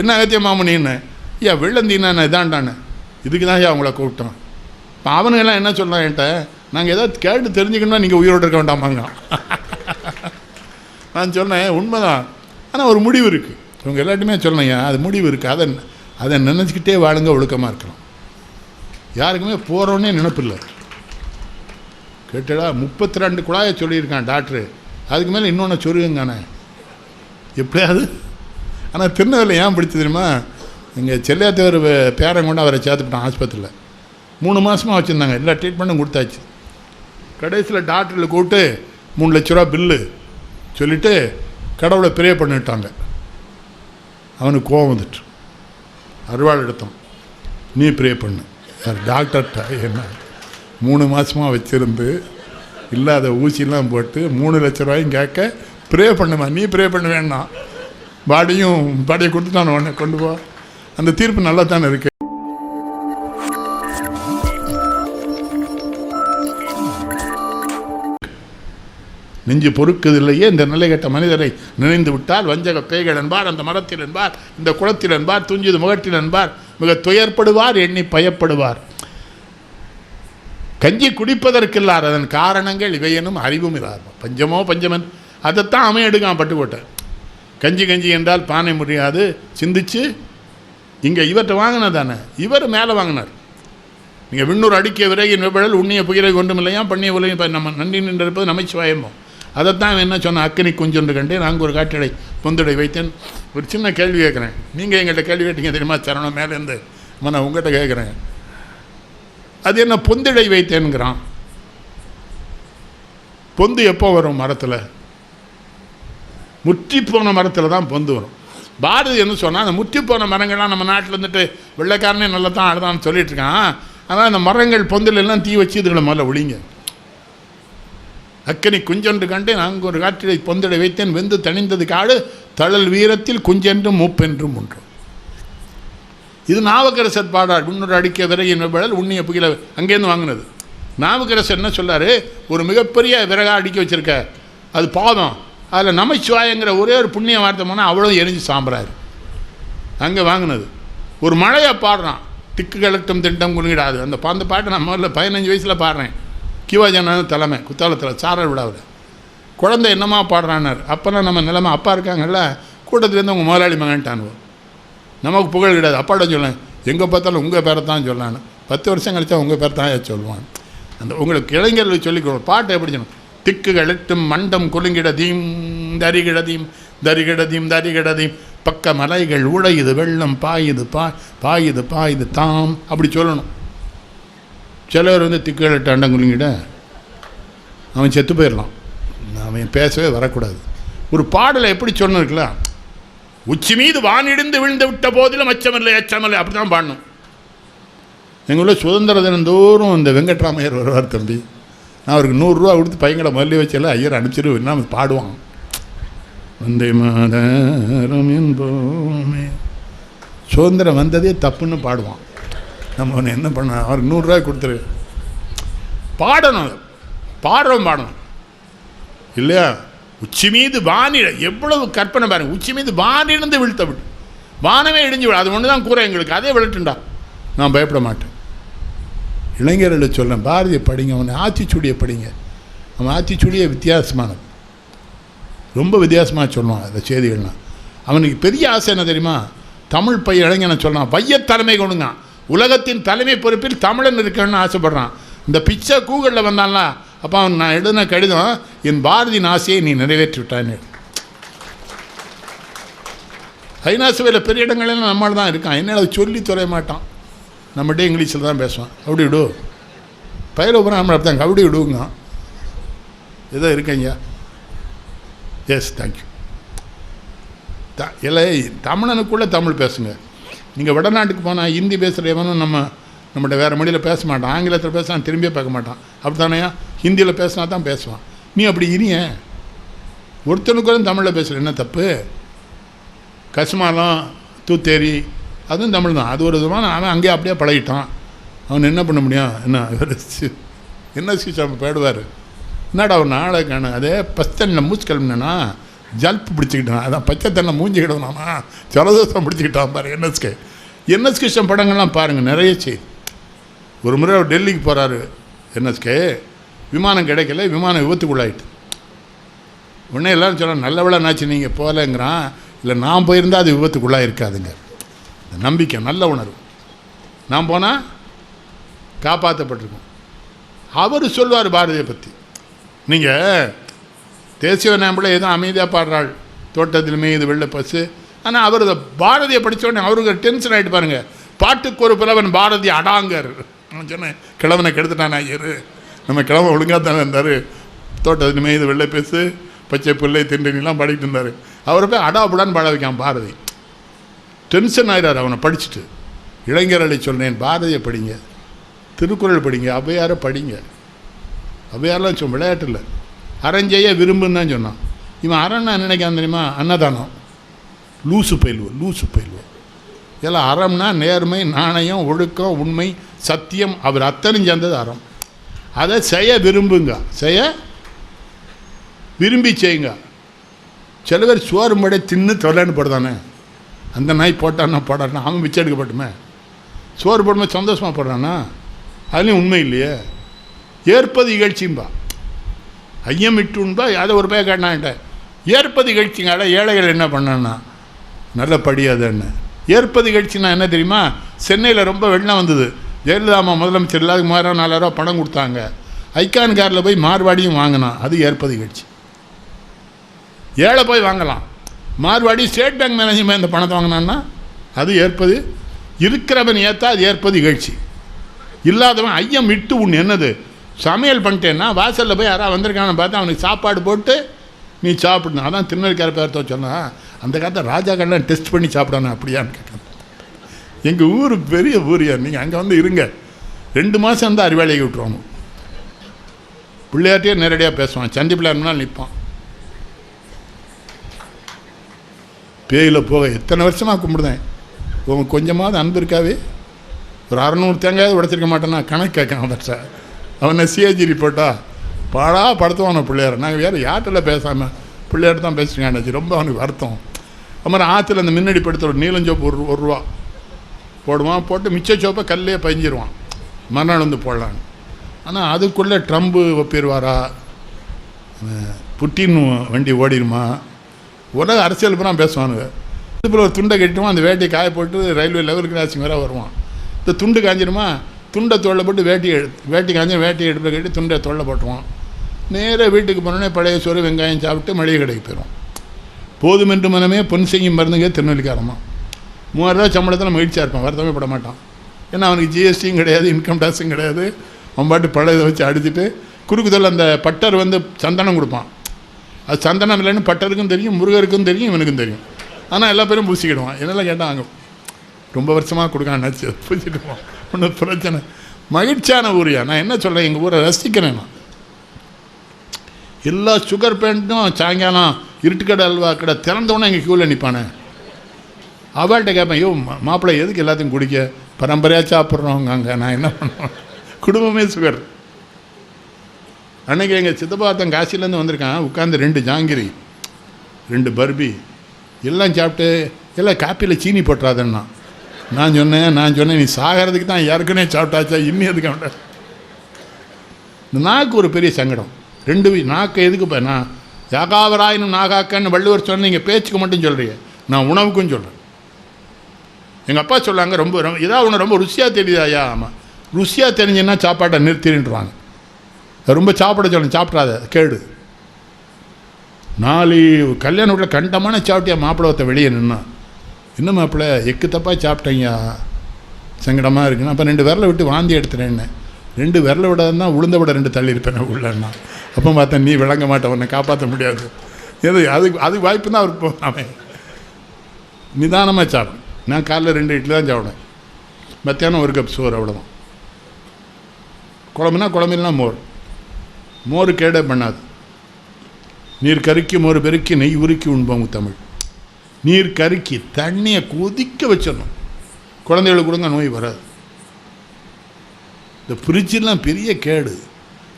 என்ன அகத்திய மாமனின்னு ஐயா வெள்ளந்தீனாண்ணே இதாண்டானே. இதுக்கு தான் ஐயா அவங்கள கூப்பிட்டோம். இப்போ அவனுங்கெல்லாம் என்ன சொல்கிறான் என்கிட்ட? நாங்கள் ஏதாவது கேட்டு தெரிஞ்சுக்கணும்னா நீங்கள் உயிரோடு இருக்க வேண்டாமாங்க. நான் சொன்னேன் உண்மைதான். ஆனால் ஒரு முடிவு இருக்குது இவங்க எல்லாத்தையுமே சொன்னேன் அது முடிவு இருக்குது அதை அதை நினச்சிக்கிட்டே வாழுங்க ஒழுக்கமாக இருக்கிறோம் யாருக்குமே போகிறோன்னே நினப்பில்லை கேட்டடா முப்பத்தி ரெண்டு குழாயை சொல்லியிருக்கான் டாக்டரு. அதுக்கு மேலே இன்னொன்று சொல்லுங்கண்ணே எப்படியாவது ஆனால் திருநெல்வேலி ஏன் பிடிச்சது தெரியுமா? இங்கே செல்லியாத்தவர் பேரன் கொண்டு அவரை சேர்த்துக்கிட்டான் ஆஸ்பத்திரியில். மூணு மாதமாக வச்சுருந்தாங்க. எல்லா ட்ரீட்மெண்ட்டும் கொடுத்தாச்சு. கடைசியில் டாக்டரில் கூப்பிட்டு மூணு லட்ச ரூபா பில்லு சொல்லிவிட்டு கடவுளை ப்ரே பண்ணிட்டாங்க. அவனுக்கு கோவம் வந்துட்டு. அருவாள் எடுத்தோம். நீ ப்ரே பண்ணு. யார்? டாக்டர்கிட்ட என்ன மூணு மாதமாக வச்சுருந்து இல்லாத ஊசிலாம் போட்டு மூணு லட்ச ரூபாயும் கேட்க ப்ரே பண்ணுமா? நீ ப்ரே பண்ண வேண்டாம். பாடியும் பாடியை கொடுத்துட்டான் உடனே கொண்டு போ அந்த தீர்ப்பு நல்லா தானே இருக்கு. நெஞ்சு பொறுக்குதில்லையே இந்த நிலை கட்ட மனிதரை. நினைந்து விட்டால் வஞ்சக பேய்கள் என்பார் அந்த மரத்தில் என்பார் இந்த குளத்தில் என்பார் துஞ்சிது முகத்தில் என்பார் மிக துயர்படுவார் எண்ணி பயப்படுவார். கஞ்சி குடிப்பதற்கில்லார் அதன் காரணங்கள் இவையெனும் அறிவும் இல்லார் பஞ்சமோ பஞ்சமன். அதைத்தான் அவன் எடுக்கான் பட்டுக்கோட்டை. கஞ்சி கஞ்சி என்றால் பானை முடியாது. சிந்திச்சு இங்கே இவர்கிட்ட வாங்கினது தானே? இவர் மேலே வாங்கினார். நீங்கள் விண்ணூர் அடிக்க விறகின் வெப்பழல் உண்ணிய புகிரை கொண்டும் இல்லையா? பண்ணிய உலகம் இப்போ நம்ம நன்றி நின்றிருப்பது நமைச்சுவாயமோ அதைத்தான் அவன் என்ன சொன்ன? அக்கனி குஞ்சொன்று கண்டு நாங்கள் ஒரு காட்டடை பொந்தடை வைத்தேன். ஒரு சின்ன கேள்வி கேட்குறேன். நீங்கள் எங்கள்கிட்ட கேள்வி கேட்டீங்க தெரியுமா? சரணம் மேலேருந்து அம்மா நான் உங்கள்கிட்ட கேட்குறேன். அது என்ன பொந்திடை வைத்தேன்கிறான் பொந்து எப்போ வரும் மரத்தில்? முற்றி போன மரத்தில் தான் பொந்து வரும். பாரதி என்ன சொன்னால் அந்த முற்றி போன மரங்கள்லாம் நம்ம நாட்டில் இருந்துட்டு வெள்ளைக்காரனே நல்லா தான் அழுதான்னு சொல்லிட்டு இருக்கான். ஆனால் அந்த மரங்கள் பொந்தில் எல்லாம் தீ வச்சு இதுகளை முதல்ல ஒழிங்க. அக்கனி குஞ்சொன்று கண்டு நாங்கள் ஒரு காற்றிலை பொந்திட வைத்தேன் வெந்து தணிந்தது காடு தழல் வீரத்தில் குஞ்சென்றும் மூப்பென்றும் ஒன்று. இது நாவக்கரசர் பாடார் முன்னூறு அடிக்க விறகின் விழல் உண்ணிய புகில அங்கேருந்து வாங்கினது. நாவுக்கரசர் என்ன சொல்லார்? ஒரு மிகப்பெரிய விறகா அடிக்க வச்சிருக்க அது பாதம் அதில் நமச்சிவாயங்கிற ஒரே ஒரு புண்ணிய வார்த்தை போனால் அவ்வளோ எரிஞ்சு சாம்பறாரு அங்கே வாங்கினது. ஒரு மழையை பாடுறான். திக்கு கலட்டும் திட்டம் குறுங்கிடாது அந்த அந்த பாட்டை நான் முதல்ல பதினஞ்சு வயசில் பாடுறேன். கிவாஜான தலைமை குத்தாலத்தில் சாரல் விடாவில் குழந்தை என்னமா பாடுறான்னார். அப்போல்லாம் நம்ம நிலைமை அப்பா இருக்காங்கல்ல கூட்டத்துலேருந்து உங்கள் முதலாளி மகன்ட்டானுவோம் நமக்கு புகழ் கிடையாது. அப்பாட்ட சொல்லேன் எங்கே பார்த்தாலும் உங்கள் பேரை தான் சொல்லான்னு. பத்து வருஷம் கழிச்சா உங்கள் பேர் தான் சொல்லுவான் அந்த உங்களுக்கு இளைஞர்களுக்கு சொல்லிக் பாட்டை எப்படி சொல்லணும்? திக்கு எட்டும் மண்டம் குலுங்கிடதீம் தரிகிடதீம் தரிகிடதீம் தரிகிடதீம். பக்க மலைகள் உடையுது வெள்ளம் பாயுது பா பாயுது பாயுது தாம். அப்படி சொல்லணும். சிலர் வந்து திக்குகள் எட்டு அண்டம் குலுங்கிட அவன் செத்து போயிடலாம். அவன் பேசவே வரக்கூடாது. ஒரு பாடலை எப்படி சொன்னிருக்கலாம் உச்சி மீது வானிடிந்து விழுந்து விட்ட போதிலும் அச்சமில்லை அச்சமில்லை. அப்படி தான் பாடணும். எங்களுள்ள சுதந்திர தினந்தோறும் இந்த வெங்கட்ராமையர் வருவார் தம்பி. நான் அவருக்கு நூறுரூவா கொடுத்து பையங்களை மல்லி வச்சல ஐயர் அனுப்பிச்சிரு என்ன பாடுவான்? வந்தே மாதரம் என்போமே. சுதந்திரம் வந்ததே தப்புன்னு பாடுவான். நம்ம அவனை என்ன பண்ண அவருக்கு நூறுரூவா கொடுத்துரு. பாடணும் பாடுறோம் பாடுறவன் பாடணும். இல்லையா? உச்சி மீது வானிலை எவ்வளவு கற்பனை பாருங்க. உச்சி மீது வானிலிருந்து வீழ்த்த விட்டு வானமே இடிஞ்சு விடும் அது ஒன்று தான் கூற எங்களுக்கு. அதே விளட்டுண்டா நான் பயப்பட மாட்டேன். இளைஞர்களை சொல்லேன் பாரதியை படிங்க அவனை ஆத்திச்சூடியை படிங்க. அவன் ஆத்திச்சூடியே வித்தியாசமானது ரொம்ப வித்தியாசமாக சொல்லுவான் அந்த செய்திகள்லாம். அவனுக்கு பெரிய ஆசை என்ன தெரியுமா? தமிழ் பைய இளைஞனை சொன்னான் வைய தலைமை கொடுங்க. உலகத்தின் தலைமை பொறுப்பில் தமிழன் இருக்கணும்னு ஆசைப்படுறான். இந்த பிச்சை கூகுளில் வந்தான்ல அப்போ அவன் நான் எழுதின கடிதம் என் பாரதியின் ஆசையை நீ நிறைவேற்றி விட்டான்னு ஐநா சபையில் பெரிய இடங்களெல்லாம் நம்மளால் தான் இருக்கான். என்னால் அதை சொல்லி தொலைய மாட்டான். நம்மகிட்ட இங்கிலீஷில் தான் பேசுவான். அப்படி விடு. பயிர பூரா நம்மளை தான் அப்படி விடுங்க. ஏதோ இருக்கீங்க. எஸ் தேங்க்யூ த இல்லை தமிழனுக்குள்ளே தமிழ் பேசுங்க. நீங்கள் வடநாட்டுக்கு போனால் ஹிந்தி பேசுகிற எவனும் நம்ம நம்மகிட்ட வேறு மொழியில் பேச மாட்டான். ஆங்கிலத்தில் பேசினா திரும்பியே பார்க்க மாட்டான். அப்படி தானேயா ஹிந்தியில் பேசினா தான் பேசுவான். நீ அப்படி இனிய. ஒருத்தனுக்குள்ள தமிழில் பேசுகிற என்ன தப்பு? கசுமாலம் தூத்தேரி அதுவும் தமிழ் தான். அது ஒரு விதமான அவன் அங்கேயே அப்படியே பழகிட்டான் அவன் என்ன பண்ண முடியும்? என்ன சி- என்ன சீசா பேடுவார் என்னடா ஒரு நாளை காணும். அதே பஸ்தனில் மூச்சு கிளம்புனா ஜல்ப் பிடிச்சிக்கிட்டான். அதான் பச்சை தண்ணை மூஞ்சிக்கிடணும்னா ஜலதோஷம் பிடிச்சிக்கிட்டான் பாரு என்எஸ்கே. என்எஸ் கிருஷ்ணன் படங்கள்லாம் பாருங்கள் நிறைய செய்தி ஒரு முறை அவர் டெல்லிக்கு போகிறாரு என்எஸ்கே. விமானம் கிடைக்கல விமானம் விபத்துக்குள்ளாயிட்டு. உடனே எல்லாரும் சொல்ல நல்ல வேலை நாச்சு நீங்கள் போகலங்கிறான். இல்லை நான் போயிருந்தால் அது விபத்துக்குள்ளாக இருக்காதுங்க நம்பிக்கை நல்ல உணர்வு. நான் போனால் காப்பாற்றப்பட்டிருக்கோம் அவர் சொல்வார் பாரதியை பற்றி நீங்கள் தேசிய நாம்பில் எதுவும் அமைதியாக பாடுறாள். தோட்டத்தில் மேய்து வெள்ள பசு. ஆனால் அவர் பாரதியை படித்தோடனே அவருக்கு டென்ஷன் ஆகிட்டு பாருங்கள் பாட்டுக்கு ஒரு புலவன் பாரதி அடாங்கர். நான் சொன்னேன் கிழவனை கெடுத்துட்டான் ஐயர் நம்ம கிழவன் ஒழுங்காக தானே இருந்தார். தோட்டத்தில் மேய்து வெள்ளை பேசு பச்சை பிள்ளை திண்டனிலாம் பாடிட்டு இருந்தார். அவரை போய் அடாபுடான்னு பாட வைக்கான் பாரதி. டென்ஷன் ஆகிறார் அவனை படிச்சுட்டு. இளைஞர்களை சொன்னேன் பாரதியை படிங்க திருக்குறள் படிங்க அவ்வையாரை படிங்க. அவ்வையாரெலாம் சொல் விளையாட்டு இல்லை. அறஞ்செய்ய விரும்புன்னு தான் சொன்னான். இவன் அறன்னா நினைக்கான் தெரியுமா? அன்னதானம். லூசு பயில்வோம் லூசு பயில்வோம் எல்லாம் அறம்னா நேர்மை நாணயம் ஒழுக்கம் உண்மை சத்தியம். அவர் அத்தனை சேர்ந்தது அறம். அதை செய்ய விரும்புங்க. செய்ய விரும்பி செய்யுங்க. சில பேர் சோறு மடை தின்னு தொலைன்னு போடுதானே? அந்த நாய் போட்டான்னா போடான்னா அவன் மிச்சம் எடுக்கப்பட்டுமே. சோறு போடும்போது சந்தோஷமாக போடுறானா? அதுலேயும் உண்மை இல்லையே. ஏற்பது இகழ்ச்சியும்பா. ஐயம் இட்டு உண்பா அதை ஒரு பையன் கேட்டான்ட்ட ஏற்பது இகழ்ச்சிங்கால ஏழைகள் என்ன பண்ணான்னா? நல்ல படியாதுன்னு. ஏற்பது இகழ்ச்சினா என்ன தெரியுமா? சென்னையில் ரொம்ப வெள்ளம் வந்தது. ஜெயலலிதா அம்மா முதலமைச்சர் இல்லாத மூவாயிரம் நாலாயிரம் பணம் கொடுத்தாங்க. ஐக்கான் காரில் போய் மார்வாடியும் வாங்கினான். அது ஏற்பது இகழ்ச்சி. ஏழை போய் வாங்கலாம். மார்வாடி ஸ்டேட் பேங்க் மேனேஜ்மெண்ட் இந்த பணத்தை வாங்கினான்னா அது ஏற்பது இருக்கிறவன் ஏற்றா அது ஏற்பது இகழ்ச்சி. இல்லாதவன் ஐயம் விட்டு உன் என்னது? சமையல் பண்ணிட்டேன்னா வாசலில் போய் யாராவது வந்திருக்கான்னு பார்த்து அவனுக்கு சாப்பாடு போட்டு நீ சாப்பிடணும் அதான் திருநெல்வேலிக்கார பேர்த்த சொன்னா அந்த காலத்தில் கண்ணன் டெஸ்ட் பண்ணி சாப்பிடணும் அப்படியான்னு கேட்கணும் எங்கள் ஊர் பெரிய ஊரியா நீங்கள் அங்கே வந்து இருங்க. ரெண்டு மாதம் வந்து அறிவாளியை விட்டுருவாங்க. பிள்ளையார்ட்டே நேரடியாக பேசுவான். சந்தி பிள்ளையார்னால் நிற்பான் பேயில் போக எத்தனை வருஷமாக கும்பிடுதேன்? உங்க கொஞ்சமாவது அன்பு இருக்காவே? ஒரு அறநூறு தேங்காயாவது உடைச்சிருக்க மாட்டேன்னா கணக்கு கேட்கான் அவன் அவனை சிஏஜி ரிப்போர்ட்டா பாடா படுத்துவான பிள்ளையார். நாங்கள் வேறு யார்கிட்ட பேசாமல் பிள்ளையார் தான் பேசுகிறாங்க ரொம்ப அவனுக்கு வருத்தம். அப்புறம் ஆற்றுல அந்த மின்னடி படுத்த நீலஞ்சோப்பு ஒரு ஒரு ரூபா போடுவான். போட்டு மிச்ச சோப்பை கல்லே பஞ்சிருவான். மறுநாள் வந்து போடலான்னு. ஆனால் அதுக்குள்ளே ட்ரம்ப்பு ஒப்பிடுவாரா? புட்டின் வண்டி ஓடிடுமா? உலக அரசியல் பூரா பேசுவானுங்க. இதுபோல் ஒரு துண்டை கட்டிடுவான் அந்த வேட்டியை காய போட்டு ரயில்வே லெவல் கிராசிங் வேற வருவான். இந்த துண்டு காஞ்சிருமா துண்டை தொல்லை போட்டு வேட்டி எடுத்து வேட்டி காஞ்சி வேட்டி எடுப்பில் கட்டி துண்டை தொல்லை போட்டுருவான். நேராக வீட்டுக்கு போனோடனே பழைய சோறு வெங்காயம் சாப்பிட்டு மளிகை கடைக்கு போயிடும் போதுமென்று மனமே பொன் செய்யும் மருந்துங்க மூவாயிரம் மூவாயிரரூவா சம்பளத்தில் மகிழ்ச்சியாக இருப்பான் வருத்தமே பட மாட்டான். ஏன்னா அவனுக்கு ஜிஎஸ்டியும் கிடையாது இன்கம் டேக்ஸும் கிடையாது. அவன் பாட்டு பழைய இதை வச்சு அடிச்சுட்டு குறுக்குதல் அந்த பட்டர் வந்து சந்தனம் கொடுப்பான். அது சந்தனம் இல்லைன்னு பட்டருக்கும் தெரியும் முருகருக்கும் தெரியும் இவனுக்கும் தெரியும். ஆனால் எல்லா பேரும் பூசிக்கிடுவான். என்னெல்லாம் கேட்டால் அங்கே ரொம்ப வருஷமாக கொடுக்கான்னு பூசிக்கிடுவான். ஒன்றும் பிரச்சனை. மகிழ்ச்சியான ஊரியா. நான் என்ன சொல்கிறேன் எங்கள் ஊரை ரசிக்கிறேன் நான். எல்லா சுகர் பேண்ட்டும் சாயங்காலம் இருட்டுக்கடை அல்வா கடை திறந்தவொடனே எங்கள் க்யூவில் நிற்பானே அவள்கிட்ட கேட்பேன் ஐயோ மா- மாப்பிள்ளை எதுக்கு எல்லாத்தையும் குடிக்க? பரம்பரையாக சாப்பிட்றவங்க அங்கே நான் என்ன பண்ணுவேன்? குடும்பமே சுகர் அன்றைக்கி எங்கள் சித்தப்பாத்தன் காசிலேருந்து வந்திருக்கான். உட்காந்து ரெண்டு ஜாங்கிரி ரெண்டு பர்பி எல்லாம் சாப்பிட்டு எல்லாம் காப்பியில் சீனி போட்டுறாதன்னா. நான் சொன்னேன் நான் சொன்னேன் நீ சாகிறதுக்கு தான் ஏற்கனவே சாப்பிட்டாச்சா? இன்னும் எதுக்கு அவன் இந்த நாக்கு ஒரு பெரிய சங்கடம். ரெண்டு நாக்கு எதுக்கு இப்போ நான் யாகாவராயினும் நாகாக்கன்னு வள்ளுவர் சொன்ன நீங்கள் பேச்சுக்கு மட்டும் சொல்கிறீங்க நான் உணவுக்கும் சொல்கிறேன் எங்கள் அப்பா சொல்லாங்க ரொம்ப ரொம்ப இதாக ஒன்று ரொம்ப ருசியாக தெரியுதா? ஐயா ஆமாம் ருசியாக தெரிஞ்சுன்னா சாப்பாட்டை நிறுத்திடுவாங்க ரொம்ப சாப்பிட சொல்லணும் சாப்பிட்றாத கேடு நாலு கல்யாண வீட்டில் கண்டமான சாப்பிட்டியா மாப்பிள்ளவத்தை வெளியே நின்னா. என்ன மாப்பிள்ளை எக்கு தப்பாக சாப்பிட்டேங்கய்யா சங்கடமாக இருக்குன்னு. அப்போ ரெண்டு விரலை விட்டு வாந்தி எடுத்துறேன்னு. ரெண்டு விரலை விட தான் உளுந்த விட ரெண்டு தள்ளி இருப்பேன் உள்ளன்னா. அப்போ பார்த்தேன் நீ விளங்க மாட்டேன் உன்னை காப்பாற்ற முடியாது. எது அதுக்கு அதுக்கு வாய்ப்பு தான் அவருக்கு போ- அவன். நிதானமாக சாப்பிடும் நான் காலைல ரெண்டு இட்லி தான் சாப்பிடுவேன். மத்தியானம் ஒரு கப் சோறு அவ்வளோதான் குழம்புனா குழம்புனா மோர். மோர் கேடே பண்ணாது. நீர் கருக்கி மோர் பெருக்கி நெய் உருக்கி உண்பாங்க தமிழ். நீர் கருக்கி தண்ணியை கொதிக்க வச்சிடணும். குழந்தைகளுக்கு கொடுங்க நோய் வராது. இந்த ஃப்ரிட்ஜெலாம் பெரிய கேடு.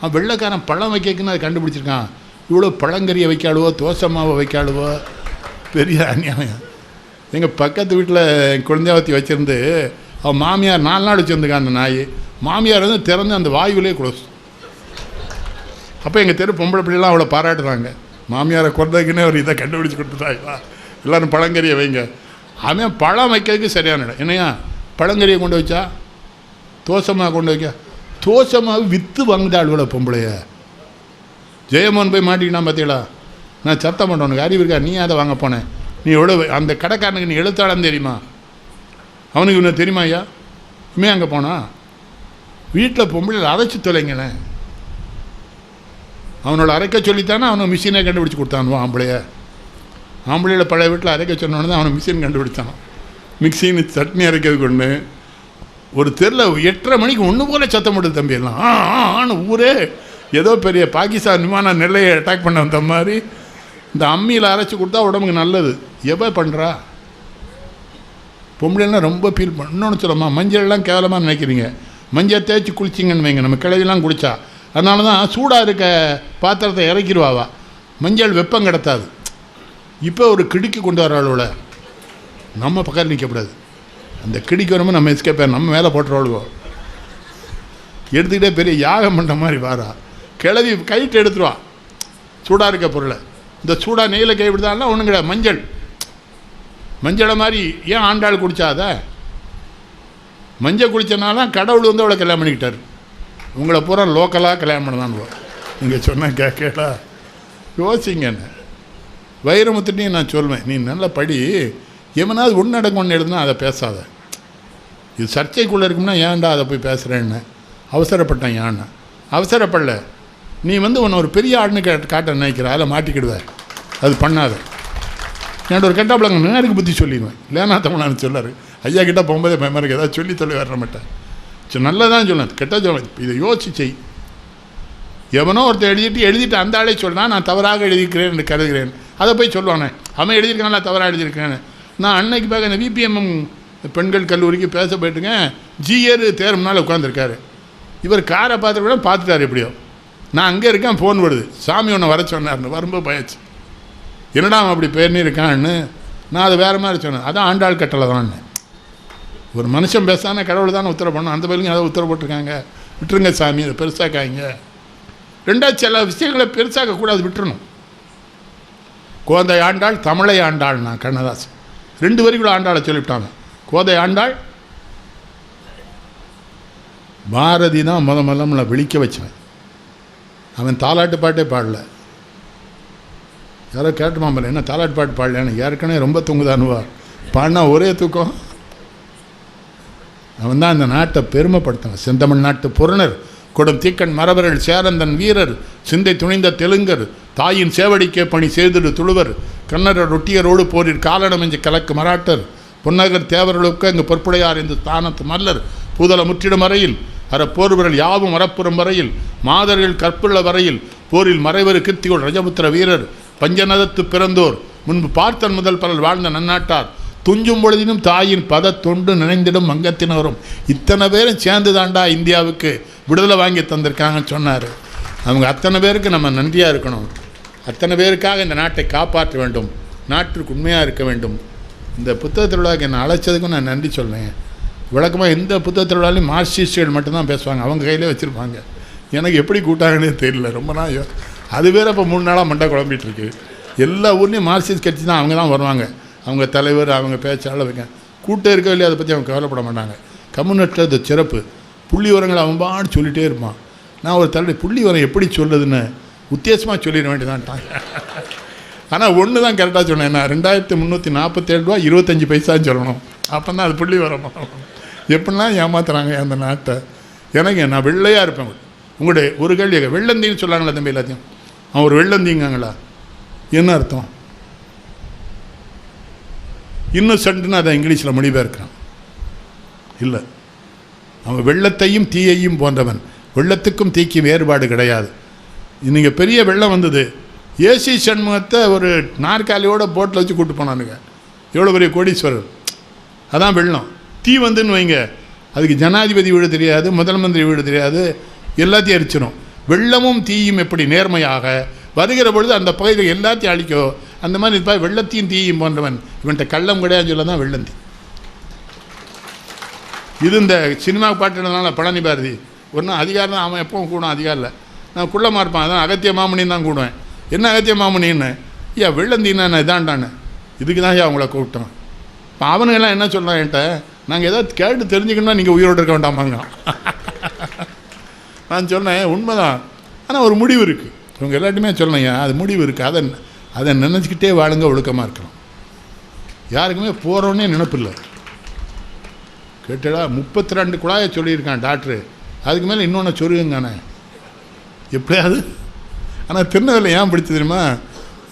அவன் வெள்ளைக்காரன் பழம் வைக்கக்குன்னு அதை கண்டுபிடிச்சிருக்கான். இவ்வளோ பழங்கறியை வைக்காளுவோ தோசை மாவை வைக்காளுவோ? பெரிய அநியாயம். எங்கள் பக்கத்து வீட்டில் குழந்தையாவத்தி வச்சுருந்து அவன் மாமியார் நாலு நாள் வச்சுருந்துக்கான் அந்த நாய். மாமியார் வந்து திறந்து அந்த வாயுவிலே குளோஸ் அப்போ எங்கள் தெரு பொம்பளை பிள்ளைலாம் அவளை பாராட்டுறாங்க. மாமியாரை குறைந்தக்குன்னே ஒரு இதை கண்டுபிடிச்சி கொடுத்துட்டாங்களா எல்லோரும் பழங்கறியை வைங்க. அவன் பழம் வைக்கிறதுக்கு சரியான இடம். என்னையா? பழங்கறியை கொண்டு வச்சா? தோசமாக கொண்டு வைக்க. தோசமாக விற்று வாங்குதாள் இவ்வளோ பொம்பளைய? ஜெயமோகன் போய் மாட்டிக்கினா பார்த்தீங்களா நான் சத்தம் பண்ண உனக்கு அறிவு இருக்கா? நீ அதை வாங்க போனேன் நீ எவ்வளோ அந்த கடைக்காரனுக்கு நீ எழுத்தாளம் தெரியுமா? அவனுக்கு இன்னும் தெரியுமா ஐயா? இமே அங்கே போனா? வீட்டில் பொம்பளை அரைச்சி தொலைங்களேன். அவனோட அரைக்க சொல்லித்தானே அவனை மிஷினை கண்டுபிடிச்சி கொடுத்தானுவான் ஆம்பளைய. ஆம்பளையில் பழைய வீட்டில் அரைக்க சொன்னோன்னு தான் அவனை மிஷின் கண்டுபிடிச்சான். மிக்சின்னு சட்னி அரைக்கிறதுக்கு ஒன்று ஒரு தெருவில் எட்டரை மணிக்கு ஒன்று போல சத்தம் போட்டு தம்பி எல்லாம். ஆ ஆன்னு ஊரே ஏதோ பெரிய பாகிஸ்தான் விமானம் நெல்லையை அட்டாக் பண்ண வந்த மாதிரி இந்த அம்மியில் அரைச்சி கொடுத்தா உடம்புக்கு நல்லது. எவ்வளோ பண்ணுறா பொம்பளைலாம் ரொம்ப ஃபீல் பண்ண. இன்னொன்று சொல்லம்மா மஞ்சள்லாம் கேவலமாக நினைக்கிறீங்க. மஞ்சள் தேய்ச்சி குளிச்சிங்கன்னு வைங்க. நம்ம கிளவிலாம் குளித்தா அதனால தான் சூடாக இருக்க பாத்திரத்தை இறக்கிடுவாவா. மஞ்சள் வெப்பம் கிடத்தாது. இப்போ ஒரு கிடுக்கி கொண்டு வர அளவில் நம்ம பக்கத்தில் நிற்கக்கூடாது அந்த கிடிக்கு வரும்போது நம்ம எஸ்கேப் நம்ம மேலே போட்டுருவோம் எடுத்துக்கிட்டே பெரிய யாகம் பண்ணுற மாதிரி வாரா. கிளவி கைட்டு எடுத்துருவா. சூடாக இருக்க பொருளை. இந்த சூடாக நெய்யில் கை விடுதான்னா ஒன்றும் கிடையாது. மஞ்சள். மஞ்சளை மாதிரி ஏன் ஆண்டாள் குடித்தாத மஞ்சள் குடித்தனால கடவுள் வந்து அவளை கல்யாணம் பண்ணிக்கிட்டார். உங்களை பூரா லோக்கலாக கல்யாணம் பண்ணதான் நீங்கள் சொன்ன கேட்கலா யோசிங்கன்னு வைரமுத்துட்டையும் நான் சொல்வேன் நீ நல்லா படி. எவனாவது உன்னடங்கு ஒன்று எழுதுனா அதை பேசாத. இது சர்ச்சைக்குள்ளே இருக்கும்னா ஏன்டா அதை போய் பேசுகிறேன்னு அவசரப்பட்டேன் ஏன்னு அவசரப்படல. நீ வந்து உன்னை ஒரு பெரிய ஆடுன்னு கேட்ட காட்ட நினைக்கிற அதில் மாட்டிக்கிடுவ. அது பண்ணாத. என்னோட ஒரு கெட்டாப்பிளங்க நேருக்கு புத்தி சொல்லிடுவேன். லேனா தமிழ்நாடு சொல்லாரு. ஐயா கிட்ட போகும்போதே பயமாக இருக்கு ஏதாவது சொல்லி சொல்லி வர மாட்டேன் நல்லதான் சொல்லணும் கெட்ட சொல்ல இதை யோசிச்சு செய். எவனோ ஒருத்தர் எழுதிட்டு எழுதிட்டு அந்த ஆளே சொல்கிறான் நான் தவறாக எழுதியிருக்கிறேன் என்று கருதுகிறேன். அதை போய் சொல்லுவானே. அவன் எழுதியிருக்கான் நான் தவறாக எழுதியிருக்கேன் நான் அன்னைக்கு பார்க்க இந்த விபிஎம்எம் பெண்கள் கல்லூரிக்கு பேச போயிட்டுங்க தேர் முன்னால் உட்காந்துருக்காரு இவர் காரை பார்த்துட்டு கூட பார்த்துட்டாரு எப்படியோ. நான் அங்கே இருக்கேன் ஃபோன் வருது. சாமி ஒன்று வர சொன்னார்னு வரும்போது பயச்சு. என்னடா அவன் அப்படி பேர்னு இருக்கான்னு நான் அதை வேறு மாதிரி சொன்னேன். அதான் ஆண்டாள் கட்டளை தான் ஒரு மனுஷன் பேசாமல் கடவுள் தானே உத்தரவு பண்ணணும். அந்த பயிலுங்க அதை உத்தரவு போட்டிருக்காங்க. விட்டுருங்க சாமி அதை பெருசாக்காங்க ரெண்டாவது சில விஷயங்களை பெருசாக்க கூடாது விட்டுறணும். கோதை ஆண்டாள் தமிழை ஆண்டாள் நான் கண்ணதாசன். ரெண்டு வரிகளும் ஆண்டாளை சொல்லிவிட்டாங்க. கோதை ஆண்டாள் பாரதி தான் முத முதல்ல நம்மளை விழிக்க வச்சவன். அவன் தாலாட்டு பாட்டே பாடல. யாரோ கேட்டுமா என்ன தாலாட்டு பாட்டு பாடல ஏற்கனவே ரொம்ப தூங்குதானுவா. பாடினா ஒரே தூக்கம். அவன் தான் அந்த நாட்டை பெருமைப்படுத்தினான் செந்தமிழ் நாட்டு புறனர் கொடும் தீக்கன் மரபர்கள் சேரந்தன் வீரர் சிந்தை துணிந்த தெலுங்கர் தாயின் சேவடிக்கே பணி செய்திடு துளுவர் கன்னடர் ரொட்டியரோடு போரில் காலனமெஞ்சு கலக்கு மராட்டர் பொன்னகர் தேவர்களுக்கு அங்கு பொற்புடையார் இந்த தானத்து மல்லர் பூதல முற்றிடும் வரையில் அற போர்வர்கள் யாவும் மரப்புறம் வரையில் மாதர்கள் கற்புள்ள வரையில் போரில் மறைவரு கிருத்திகோள் ரஜபுத்திர வீரர் பஞ்சநதத்து பிறந்தோர் முன்பு பார்த்தன் முதல் பலர் வாழ்ந்த நன்னாட்டார் துஞ்சும் பொழுதினும் தாயின் பத தொண்டு நினைந்திடும் மங்கத்தினரும் இத்தனை பேரும் சேர்ந்து தாண்டா இந்தியாவுக்கு விடுதலை வாங்கி தந்திருக்காங்கன்னு சொன்னார். அவங்க அத்தனை பேருக்கு நம்ம நன்றியாக இருக்கணும். அத்தனை பேருக்காக இந்த நாட்டை காப்பாற்ற வேண்டும். நாட்டிற்கு உண்மையாக இருக்க வேண்டும். இந்த புத்தக திருவிழாவுக்கு என்னை அழைச்சதுக்கும் நான் நன்றி சொல்வேன் விளக்கமாக எந்த புத்தக திருவிழாலையும் மார்க்சிஸ்டுகள் மட்டும்தான் பேசுவாங்க. அவங்க கையிலே வச்சுருப்பாங்க. எனக்கு எப்படி கூட்டாங்கன்னே தெரியல. ரொம்ப நாள் அது வேற இப்போ மூணு நாளாக மண்டை குழம்பிட்டு இருக்கு. எல்லா ஊர்லேயும் மார்க்சிஸ்ட் கட்சி தான் அவங்க தான் வருவாங்க. அவங்க தலைவர் அவங்க பேச்சாளர் வைக்க கூட்டம் இருக்க இல்லையா? அதை பற்றி அவங்க கவலைப்பட மாட்டாங்க. கம்யூனிஸ்ட் அது சிறப்பு. புள்ளி உரங்களை அவன் பாடு சொல்லிகிட்டே இருப்பான். நான் ஒரு தலை புள்ளி உரம் எப்படி சொல்லுதுன்னு உத்தேசமாக சொல்லிட வேண்டியதான்ட்டாங்க ஆனால் ஒன்று தான் கரெக்டாக சொன்னேன் நான் ரெண்டாயிரத்தி முந்நூற்றி நாற்பத்தேழு ரூபா இருபத்தஞ்சி பைசான்னு சொல்லணும். அப்போ தான் அது புள்ளி வரும் எப்படிலாம் ஏமாத்துறாங்க அந்த நாட்டை. எனக்கு நான் வெள்ளையாக இருப்பேன். உங்களுடைய ஒரு கேள்வி வெள்ளந்தின்னு சொல்லாங்களா தம்பி எல்லாத்தையும்? அவன் ஒரு வெள்ளந்திங்காங்களா? என்ன அர்த்தம்? இன்னசென்ட்னு அதை இங்கிலீஷில் மொழிபெயர்க்கிறான். இல்லை. அவன் வெள்ளத்தையும் தீயையும் போன்றவன். வெள்ளத்துக்கும் தீக்கும் வேறுபாடு கிடையாது. நீங்கள் பெரிய வெள்ளம் வந்தது. ஏசி சண்முகத்தை ஒரு நாற்காலியோட போட்டில் வச்சு கூப்பிட்டு போனானுங்க. எவ்வளோ பெரிய கோடீஸ்வரர். அதான் வெள்ளம். தீ வந்துன்னு வைங்க. அதுக்கு ஜனாதிபதி வீடு தெரியாது முதல் மந்திரி வீடு தெரியாது. எல்லாத்தையும் அரிச்சிடும் வெள்ளமும் தீயும் எப்படி நேர்மையாக வருகிற பொழுது அந்த பகுதியில் எல்லாத்தையும் அழிக்கோ அந்த மாதிரி இருப்பா வெள்ளத்தையும் தீயும் போன்றவன். இவன்கிட்ட கள்ளம் கிடையாது சொல்ல தான் வெள்ளந்தி. இது இந்த சினிமா பாட்டுனால பழனி பாரதி ஒன்றும் அதிகாரம் அவன் எப்பவும் கூடும் அதிகாரம் இல்லை நான் குள்ளமாக இருப்பான் அதான் அகத்திய மாமணின்னு தான் கூடுவேன். என்ன அகத்திய மாமணின்னு ஐயா வெள்ளந்தின்னு நான் இதாண்டானே இதுக்கு தான் ஐயா அவங்கள கூப்பிட்டோம். இப்போ அவனுங்கெல்லாம் என்ன சொல்கிறான் என்கிட்ட? நாங்கள் ஏதாவது கேட்டு தெரிஞ்சுக்கணும்னா நீங்கள் உயிரோடு இருக்க வேண்டாமாங்க. நான் சொன்னேன் உண்மைதான். ஆனால் ஒரு முடிவு இருக்குது இவங்க எல்லாத்தையுமே சொன்னேன் அது முடிவு இருக்குது அதை அதை நினச்சிக்கிட்டே வாழுங்க ஒழுக்கமாக இருக்கணும். யாருக்குமே போகிறோன்னே நினப்பில்லை கேட்டடா முப்பத்தி ரெண்டு குழாயை சொல்லியிருக்கான் டாக்டரு. அதுக்கு மேலே இன்னொன்று சொல்லுங்கண்ணே. எப்படியாவது? ஆனால் திருநெல்வேலி ஏன் பிடிச்சது தெரியுமா?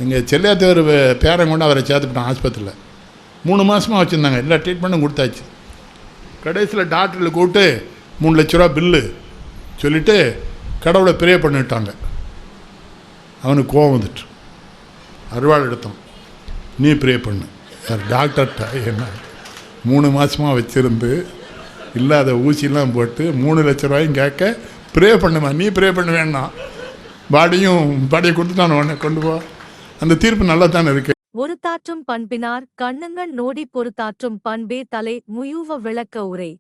இங்கே செல்லியாத்தவர் பேரன் கொண்டு அவரை சேர்த்துக்கிட்டோம் ஆஸ்பத்திரியில். மூணு மாதமாக வச்சுருந்தாங்க. எல்லா ட்ரீட்மெண்ட்டும் கொடுத்தாச்சு. கடைசியில் டாக்டரில் கூப்பிட்டு மூணு லட்ச ரூபா பில்லு சொல்லிவிட்டு கடவுளை ப்ரே பண்ணிட்டாங்க. அவனுக்கு கோவம் வந்துட்டு. அருவாள் எடுத்தோம். நீ ப்ரே பண்ணு. சார் டாக்டர்கிட்ட என்ன? மூணு மாதமாக வச்சுருந்து இல்லாத ஊசிலாம் போட்டு மூணு லட்ச ரூபாயும் கேட்க ப்ரே பண்ணுமா? நீ ப்ரே பண்ண வேண்டாம். பாடியும் பாடியை கொடுத்துட்டான உடனே கொண்டு போ. அந்த தீர்ப்பு நல்லா தானே இருக்கு. ஒரு தாற்றும் பண்பினார் கண்ணுங்கள் நோடி பொறுத்தாற்றும் பண்பே தலை முயூவ விளக்க உரை.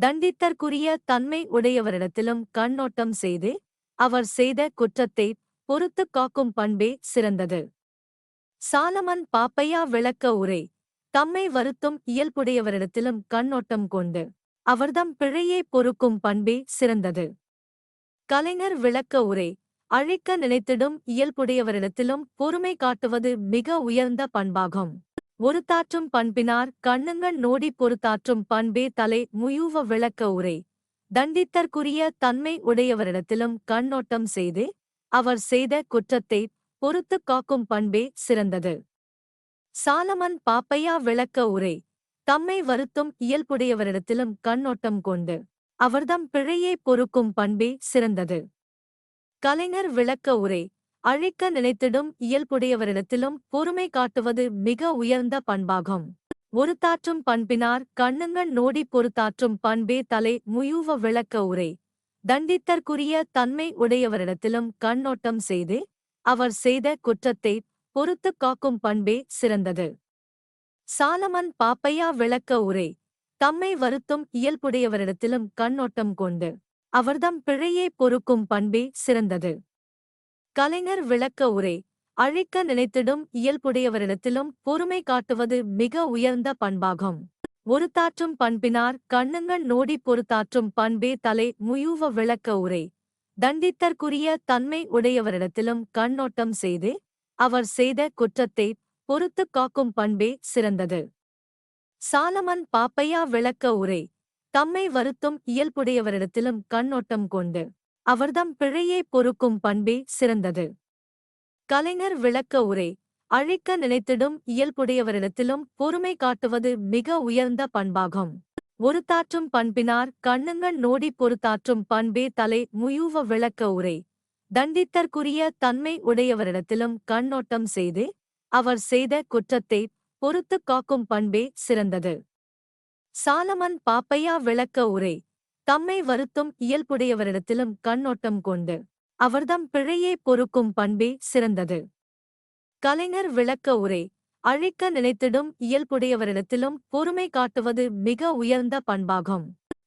தண்டித்தற்குரிய தன்மை உடையவரிடத்திலும் கண்ணோட்டம் செய்து அவர் செய்த குற்றத்தை பொறுத்து காக்கும் பண்பே சிறந்தது. சாலமன் பாப்பையா விளக்க உரை. தம்மை வருத்தும் இயல்புடையவரிடத்திலும் கண்ணோட்டம் கொண்டு. அவர்தம் பிழையை பொறுக்கும் பண்பே சிறந்தது. கலைஞர் விளக்க உரை. அழிக்க நினைத்திடும் இயல்புடையவரிடத்திலும் பொறுமை காட்டுவது மிக உயர்ந்த பண்பாகும். ஒருத்தாற்றும் பண்பினார் கண்ணுங்கள் நோடி பொறுத்தாற்றும் பண்பே தலை முயூவ விளக்க உரை. தண்டித்தற்குரிய தன்மை உடையவரிடத்திலும் கண்ணோட்டம் செய்து அவர் செய்த குற்றத்தை பொறுத்துக் காக்கும் பண்பே சிறந்தது. சாலமன் பாப்பையா விளக்க உரை. தம்மை வருத்தும் இயல்புடையவரிடத்திலும் கண்ணோட்டம் கொண்டு. அவர்தம் பிழையை பொறுக்கும் பண்பே சிறந்தது. கலைஞர் விளக்க உரை. அழிக்க நினைத்திடும் இயல்புடையவரிடத்திலும் பொறுமை காட்டுவது மிக உயர்ந்த பண்பாகும். ஒருத்தாற்றும் பண்பினார் கண்ணுங்கள் நோடி பொறுத்தாற்றும் பண்பே தலை முயூவ விளக்க உரை. தண்டித்தற்குரிய தன்மை உடையவரிடத்திலும் கண்ணோட்டம் செய்து அவர் செய்த குற்றத்தை பொறுத்துக் காக்கும் பண்பே சிறந்தது. சாலமன் பாப்பையா விளக்க உரை. தம்மை வருத்தும் இயல்புடையவரிடத்திலும் கண்ணோட்டம் கொண்டு. அவர்தம் பிழையை பொறுக்கும் பண்பே சிறந்தது. கலைஞர் விளக்க உரை. அழிக்க நினைத்திடும் இயல்புடையவரிடத்திலும் பொறுமை காட்டுவது மிக உயர்ந்த பண்பாகும். ஒருத்தாற்றும் பண்பினார் கண்ணுங்கள் நோடி பொறுத்தாற்றும் பண்பே தலை முயூவ விளக்க உரை. தண்டித்தற்குரிய தன்மை உடையவரிடத்திலும் கண்ணோட்டம் செய்து அவர் செய்த குற்றத்தை பொறுத்துக் காக்கும் பண்பே சிறந்தது. சாலமன் பாப்பையா விளக்க உரை தம்மை வருத்தும் இயல்புடையவரிடத்திலும் கண்ணோட்டம் கொண்டு அவர்தம் பிழையை பொறுக்கும் பண்பே சிறந்தது. கலைஞர் விளக்க உரை அழிக்க நினைத்திடும் இயல்புடையவரிடத்திலும் பொறுமை காட்டுவது மிக உயர்ந்த பண்பாகும். ஒருதாற்றும் பண்பினார் கண்ணுங்கள் நோடி பொறுத்தாற்றும் பண்பே தலை முயூவ விளக்க உரை. தண்டித்தற்குரிய தன்மை உடையவரிடத்திலும் கண்ணோட்டம் செய்து அவர் செய்த குற்றத்தை பொறுத்துக் காக்கும் பண்பே சிறந்தது. சாலமன் பாப்பையா விளக்க உரை. தம்மை வருத்தும் இயல்புடையவரிடத்திலும் கண்ணோட்டம் கொண்டு அவர்தம் பிழையை பொறுக்கும் பண்பே சிறந்தது. கலைஞர் விளக்க உரை. அழிக்க நினைத்திடும் இயல்புடையவரிடத்திலும் பொறுமை காட்டுவது மிக உயர்ந்த பண்பாகும்.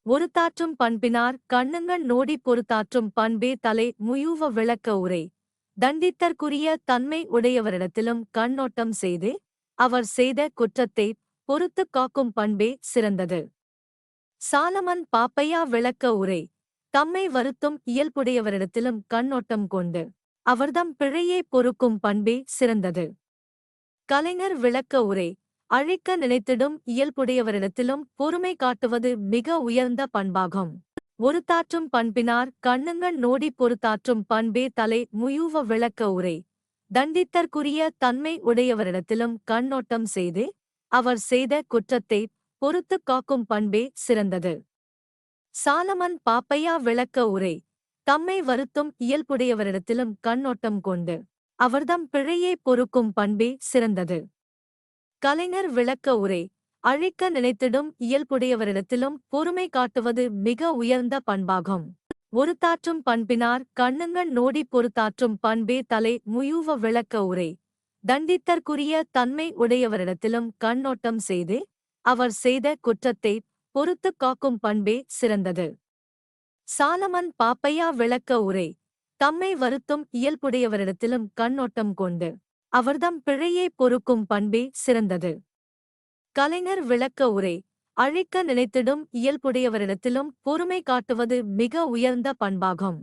ஒருத்தாற்றும் பண்பினார் கண்ணுங்கள் நோடி பொறுத்தாற்றும் பண்பே தலை முயூவ விளக்க உரை. தண்டித்தற்குரிய தன்மை உடையவரிடத்திலும் கண்ணோட்டம் செய்து அவர் செய்த குற்றத்தை பொறுத்துக் காக்கும் பண்பே சிறந்தது. சாலமன் பாப்பையா விளக்க உரை. தம்மை வருத்தும் இயல்புடையவரிடத்திலும் கண்ணோட்டம் கொண்டு அவர்தம் பிழையை பொறுக்கும் பண்பே சிறந்தது. கலைஞர் விளக்க உரை. அழிக்க நினைத்திடும் இயல்புடையவரிடத்திலும் பொறுமை காட்டுவது மிக உயர்ந்த பண்பாகும். ஒரு பண்பினார் கண்ணுங்கள் நோடி பொறுத்தாற்றும் பண்பே தலை முயூவ விளக்க உரை. தண்டித்தற்குரிய தன்மை உடையவரிடத்திலும் கண்ணோட்டம் செய்து அவர் செய்த குற்றத்தை பொறுத்துக் காக்கும் பண்பே சிறந்தது. சாலமன் பாப்பையா விளக்க உரை. தம்மை வருத்தும் இயல்புடையவரிடத்திலும் கண்ணோட்டம் கொண்டு. அவர்தம் பிழையை பொறுக்கும் பண்பே சிறந்தது. கலைஞர் விளக்க உரை அழிக்க நினைத்திடும் இயல்புடையவரிடத்திலும் பொறுமை காட்டுவது மிக உயர்ந்த பண்பாகும். ஒருத்தாற்றும் பண்பினார் கண்ணுங்கள் நோடி பொறுத்தாற்றும் பண்பே தலை முயூவ விளக்க உரை. தண்டித்தற்குரிய தன்மை உடையவரிடத்திலும் கண்ணோட்டம் செய்து அவர் செய்த குற்றத்தை பொறுத்துக் காக்கும் பண்பே சிறந்தது. சாலமன் பாப்பையா விளக்க உரை தம்மை வருத்தும் இயல்புடையவரிடத்திலும் கண்ணோட்டம் கொண்டு அவர்தம் பிழையை பொறுக்கும் பண்பே சிறந்தது. கலைஞர் விளக்க உரை அழிக்க நினைத்திடும் இயல்புடையவரிடத்திலும் பொறுமை காட்டுவது மிக உயர்ந்த பண்பாகும்.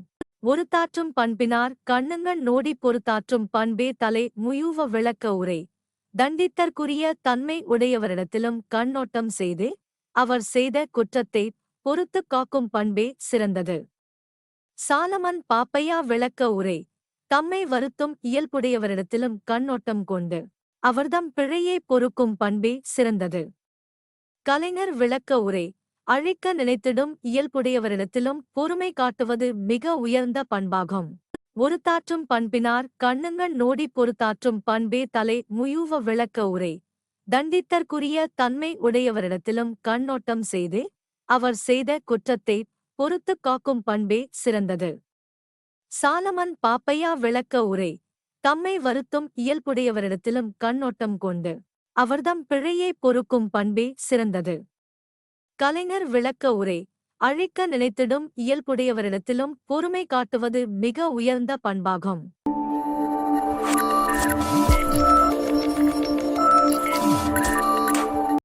ஒருத்தாற்றும் பண்பினார் கண்ணுங்கள் நோடி பொறுத்தாற்றும் பண்பே தலை முயூவ விளக்க உரை. தண்டித்தற்குரிய தன்மை உடையவரிடத்திலும் கண்ணோட்டம் செய்து அவர் செய்த குற்றத்தை பொறுத்துக் காக்கும் பண்பே சிறந்தது. சாலமன் பாப்பையா விளக்க உரை. தம்மை வருத்தும் இயல்புடையவரிடத்திலும் கண்ணோட்டம் கொண்டு. அவர்தம் பிழையை பொறுக்கும் பண்பே சிறந்தது. கலைஞர் விளக்க உரை. அழிக்க நினைத்திடும் இயல்புடையவரிடத்திலும் பொறுமை காட்டுவது மிக உயர்ந்த பண்பாகும். ஒருத்தாற்றும் பண்பினார் கண்ணுங்கள் நோடி பொறுத்தாற்றும் பண்பே தலை முயூவ விளக்க உரை. தண்டித்தற்குரிய தன்மை உடையவரிடத்திலும் கண்ணோட்டம் செய்து அவர் செய்த குற்றத்தை பொறுத்துக் காக்கும் பண்பே சிறந்தது. சாலமன் பாப்பையா விளக்க உரை. தம்மை வருத்தும் இயல்புடையவரிடத்திலும் கண்ணோட்டம் கொண்டு. அவர்தம் பிழையை பொறுக்கும் பண்பே சிறந்தது. கலைஞர் விளக்க உரை. அழிக்க நினைத்திடும் இயல்புடையவரிடத்திலும் பொறுமை காட்டுவது மிக உயர்ந்த பண்பாகும்.